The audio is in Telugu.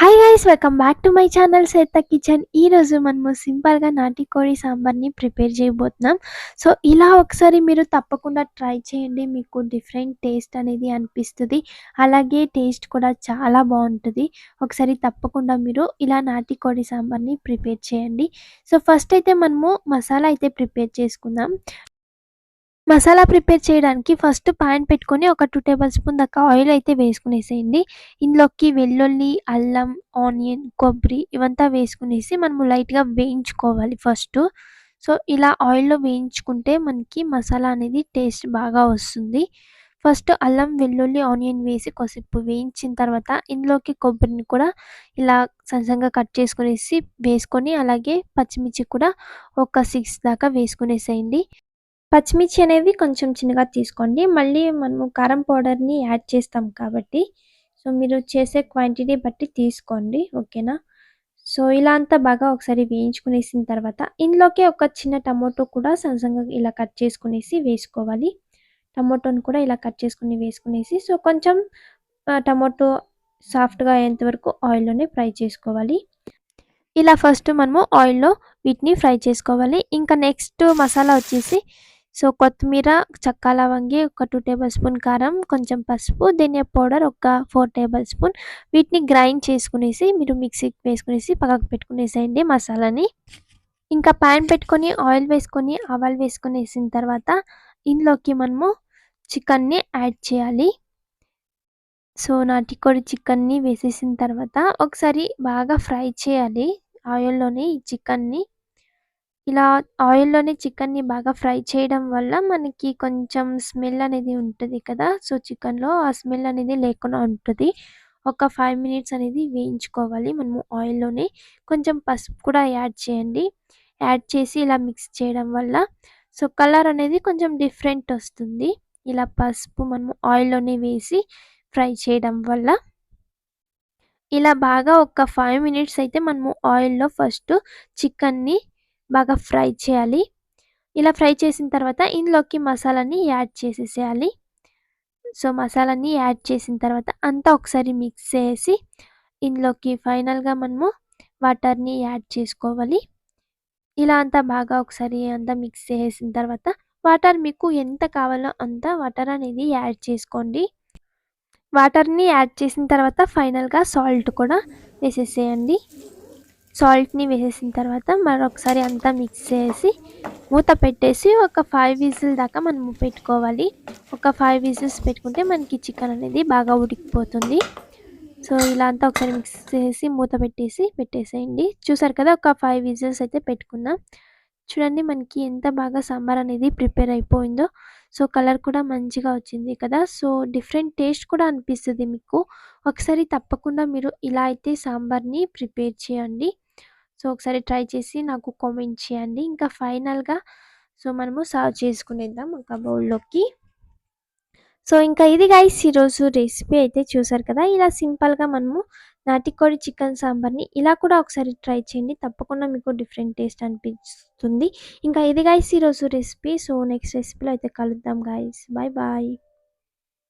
Hi guys welcome back to my channel Seetha kitchen ఈరోజు మనము సింపుల్గా నాటి కోడి సాంబార్ని ప్రిపేర్ చేయబోతున్నాం. సో ఇలా ఒకసారి మీరు తప్పకుండా ట్రై చేయండి. మీకు డిఫరెంట్ టేస్ట్ అనేది అనిపిస్తుంది. అలాగే టేస్ట్ కూడా చాలా బాగుంటుంది. ఒకసారి తప్పకుండా మీరు ఇలా నాటి కోడి సాంబార్ని ప్రిపేర్ చేయండి. సో ఫస్ట్ అయితే మనము మసాలా అయితే ప్రిపేర్ చేసుకుందాం. మసాలా ప్రిపేర్ చేయడానికి ఫస్ట్ పాన్ పెట్టుకొని ఒక టూ టేబుల్ స్పూన్ దాకా ఆయిల్ అయితే వేసుకునేసేయండి. ఇందులోకి వెల్లుల్లి అల్లం ఆనియన్ కొబ్బరి ఇవంతా వేసుకునేసి మనము లైట్గా వేయించుకోవాలి ఫస్ట్. సో ఇలా ఆయిల్లో వేయించుకుంటే మనకి మసాలా అనేది టేస్ట్ బాగా వస్తుంది. ఫస్ట్ అల్లం వెల్లుల్లి ఆనియన్ వేసి కొద్దిసేపు వేయించిన తర్వాత ఇందులోకి కొబ్బరిని కూడా ఇలా సన్నగా కట్ చేసుకునేసి వేసుకొని అలాగే పచ్చిమిర్చి కూడా ఒక సిక్స్ దాకా వేసుకునేసేయండి. పచ్చిమిర్చి అనేవి కొంచెం చిన్నగా తీసుకోండి. మళ్ళీ మనము కారం పౌడర్ని యాడ్ చేస్తాం కాబట్టి సో మీరు చేసే క్వాంటిటీ బట్టి తీసుకోండి. ఓకేనా? సో ఇలా అంతా బాగా ఒకసారి వేయించుకునేసిన తర్వాత ఇందులోకి ఒక చిన్న టమోటో కూడా సంసంగా ఇలా కట్ చేసుకునేసి వేసుకోవాలి. టమోటోని కూడా ఇలా కట్ చేసుకుని వేసుకునేసి సో కొంచెం టమోటో సాఫ్ట్గా అయ్యేంతవరకు ఆయిల్లోనే ఫ్రై చేసుకోవాలి. ఇలా ఫస్ట్ మనము ఆయిల్లో వీటిని ఫ్రై చేసుకోవాలి. ఇంకా నెక్స్ట్ మసాలా వచ్చేసి సో కొత్తిమీర చక్కా లవంగి ఒక టూ టేబుల్ స్పూన్ కారం కొంచెం పసుపు ధనియా పౌడర్ ఒక ఫోర్ టేబుల్ స్పూన్ వీటిని గ్రైండ్ చేసుకునేసి మీరు మిక్సీకి వేసుకునేసి పక్కకు పెట్టుకునేసేయండి మసాలాని. ఇంకా ప్యాన్ పెట్టుకొని ఆయిల్ వేసుకొని ఆవాలు వేసుకునేసిన తర్వాత ఇందులోకి మనము చికెన్ని యాడ్ చేయాలి. సో నాటికోడి చికెన్ని వేసేసిన తర్వాత ఒకసారి బాగా ఫ్రై చేయాలి. ఆయిల్లోనే ఈ చికెన్ని ఇలా ఆయిల్లోనే చికెన్ని బాగా ఫ్రై చేయడం వల్ల మనకి కొంచెం స్మెల్ అనేది ఉంటుంది కదా! సో చికెన్లో ఆ స్మెల్ అనేది లేకుండా ఉంటుంది. ఒక ఫైవ్ మినిట్స్ అనేది వేయించుకోవాలి. మనము ఆయిల్లోనే కొంచెం పసుపు కూడా యాడ్ చేయండి. యాడ్ చేసి ఇలా మిక్స్ చేయడం వల్ల సో కలర్ అనేది కొంచెం డిఫరెంట్ వస్తుంది. ఇలా పసుపు మనము ఆయిల్లోనే వేసి ఫ్రై చేయడం వల్ల ఇలా బాగా ఒక ఫైవ్ మినిట్స్ అయితే మనము ఆయిల్లో ఫస్ట్ చికెన్ని బాగా ఫ్రై చేయాలి. ఇలా ఫ్రై చేసిన తర్వాత ఇందులోకి మసాలాని యాడ్ చేసేసేయాలి. సో మసాలాని యాడ్ చేసిన తర్వాత అంతా ఒకసారి మిక్స్ చేసి ఇందులోకి ఫైనల్గా మనము వాటర్ని యాడ్ చేసుకోవాలి. ఇలా అంతా బాగా ఒకసారి అంతా మిక్స్ చేసిన తర్వాత వాటర్ మీకు ఎంత కావాలో అంత వాటర్ అనేది యాడ్ చేసుకోండి. వాటర్ని యాడ్ చేసిన తర్వాత ఫైనల్గా సాల్ట్ కూడా వేసేసేయండి. సాల్ట్ని వేసేసిన తర్వాత మరొకసారి అంతా మిక్స్ చేసి మూత పెట్టేసి ఒక ఫైవ్ విజిల్ దాకా మనం పెట్టుకోవాలి. ఒక ఫైవ్ విజిల్స్ పెట్టుకుంటే మనకి చికెన్ అనేది బాగా ఉడికిపోతుంది. సో ఇలా అంతా ఒకసారి మిక్స్ చేసి మూత పెట్టేసి పెట్టేసేయండి. చూసారు కదా ఒక ఫైవ్ విజిల్స్ అయితే పెట్టుకున్నాం. చూడండి మనకి ఎంత బాగా సాంబార్ అనేది ప్రిపేర్ అయిపోయిందో. సో కలర్ కూడా మంచిగా వచ్చింది కదా. సో డిఫరెంట్ టేస్ట్ కూడా అనిపిస్తుంది మీకు. ఒకసారి తప్పకుండా మీరు ఇలా అయితే సాంబార్ని ప్రిపేర్ చేయండి. సో ఒకసారి ట్రై చేసి నాకు కామెంట్ చేయండి. ఇంకా ఫైనల్గా సో మనము సర్వ్ చేసుకునేద్దాం ఒక బౌల్లోకి. సో ఇంకా ఇది గైస్ ఈరోజు రెసిపీ అయితే చూసారు కదా? ఇలా సింపుల్గా మనము నాటికోడి చికెన్ సాంబార్ని ఇలా కూడా ఒకసారి ట్రై చేయండి. తప్పకుండా మీకు డిఫరెంట్ టేస్ట్ అనిపిస్తుంది. ఇంకా ఇది గైస్ ఈరోజు రెసిపీ. సో నెక్స్ట్ రెసిపీలో అయితే కలుద్దాం గైస్ బాయ్ బాయ్